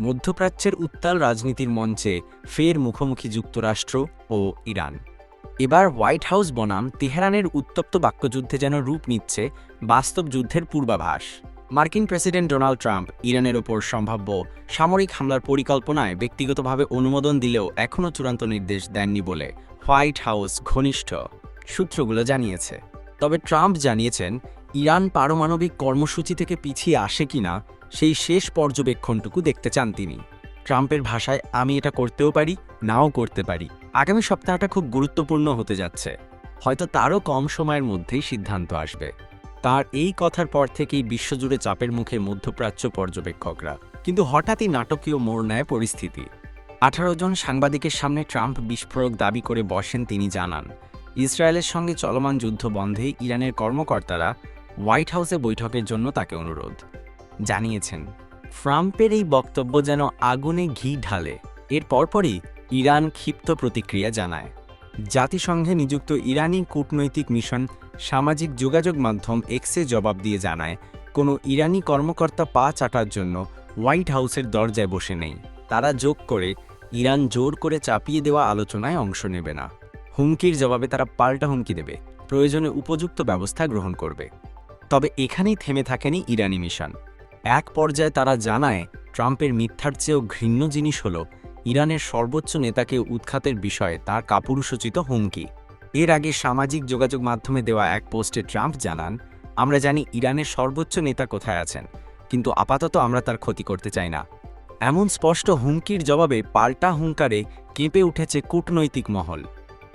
মধ্যপ্রাচ্যের উত্তাল রাজনীতির মঞ্চে ফের মুখোমুখি যুক্তরাষ্ট্র ও ইরান। এবার হোয়াইট হাউস বনাম তেহরানের উত্তপ্ত বাক্যযুদ্ধে যেন রূপ নিচ্ছে বাস্তব যুদ্ধের পূর্বাভাস। মার্কিন প্রেসিডেন্ট ডোনাল্ড ট্রাম্প ইরানের ওপর সম্ভাব্য সামরিক হামলার পরিকল্পনায় ব্যক্তিগতভাবে অনুমোদন দিলেও এখনও চূড়ান্ত নির্দেশ দেননি বলে হোয়াইট হাউস ঘনিষ্ঠ সূত্রগুলো জানিয়েছে। তবে ট্রাম্প জানিয়েছেন, ইরান পারমাণবিক কর্মসূচি থেকে পিছিয়ে আসে কিনা সেই শেষ পর্যবেক্ষণটুকু দেখতে চান তিনি। ট্রাম্পের ভাষায়, আমি এটা করতেও পারি, নাও করতে পারি। আগামী সপ্তাহটা খুব গুরুত্বপূর্ণ হতে যাচ্ছে। হয়তো তারও কম সময়ের মধ্যেই সিদ্ধান্ত আসবে। তার এই কথার পর থেকেই বিশ্বজুড়ে চাপের মুখে মধ্যপ্রাচ্য পর্যবেক্ষকরা। কিন্তু হঠাৎই নাটকীয় মোড় নেয় পরিস্থিতি। আঠারো জন সাংবাদিকের সামনে ট্রাম্প বিস্ফোরক দাবি করে বসেন তিনি জানান, ইসরায়েলের সঙ্গে চলমান যুদ্ধ বন্ধে ইরানের কর্মকর্তারা হোয়াইট হাউসে বৈঠকের জন্য তাকে অনুরোধ। জানিয়েছেন। ট্রাম্পের এই বক্তব্য যেন আগুনে ঘি ঢালে, এর পরপরই ইরান ক্ষিপ্ত প্রতিক্রিয়া জানায়। জাতিসংঘে নিযুক্ত ইরানি কূটনৈতিক মিশন সামাজিক যোগাযোগ মাধ্যম এক্সে জবাব দিয়ে জানায়, কোনো ইরানি কর্মকর্তা পা চাটার জন্য হোয়াইট হাউসের দরজায় বসে নেই। তারা যোগ করে, ইরান জোর করে চাপিয়ে দেওয়া আলোচনায় অংশ নেবে না। হুমকির জবাবে তারা পাল্টা হুমকি দেবে, প্রয়োজনে উপযুক্ত ব্যবস্থা গ্রহণ করবে। তবে এখানেই থেমে থাকেনি ইরানি মিশন। এক পর্যায়ে তারা জানায়, ট্রাম্পের মিথ্যার চেয়েও ঘৃণ্য জিনিস হল, ইরানের সর্বোচ্চ নেতাকে উৎখাতের বিষয়ে তার কাপুরুষোচিত হুমকি। এর আগে সামাজিক যোগাযোগ মাধ্যমে দেওয়া এক পোস্টে ট্রাম্প জানান, আমরা জানি ইরানের সর্বোচ্চ নেতা কোথায় আছেন, কিন্তু আপাতত আমরা তার ক্ষতি করতে চাই না। এমন স্পষ্ট হুমকির জবাবে পাল্টা হুঙ্কারে কেঁপে উঠেছে কূটনৈতিক মহল।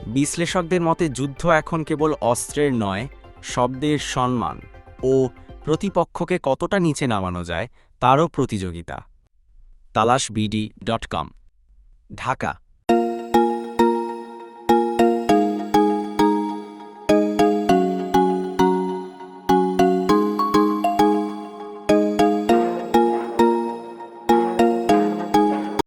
বিশ্লেষকদের মতে, যুদ্ধ এখন কেবল অস্ত্রের নয়, শব্দের সম্মান ও প্রতিপক্ষকে কতটা নিচে নামানো যায় তারও প্রতিযোগিতা। তালাশ বিডি ডট কম। ঢাকা।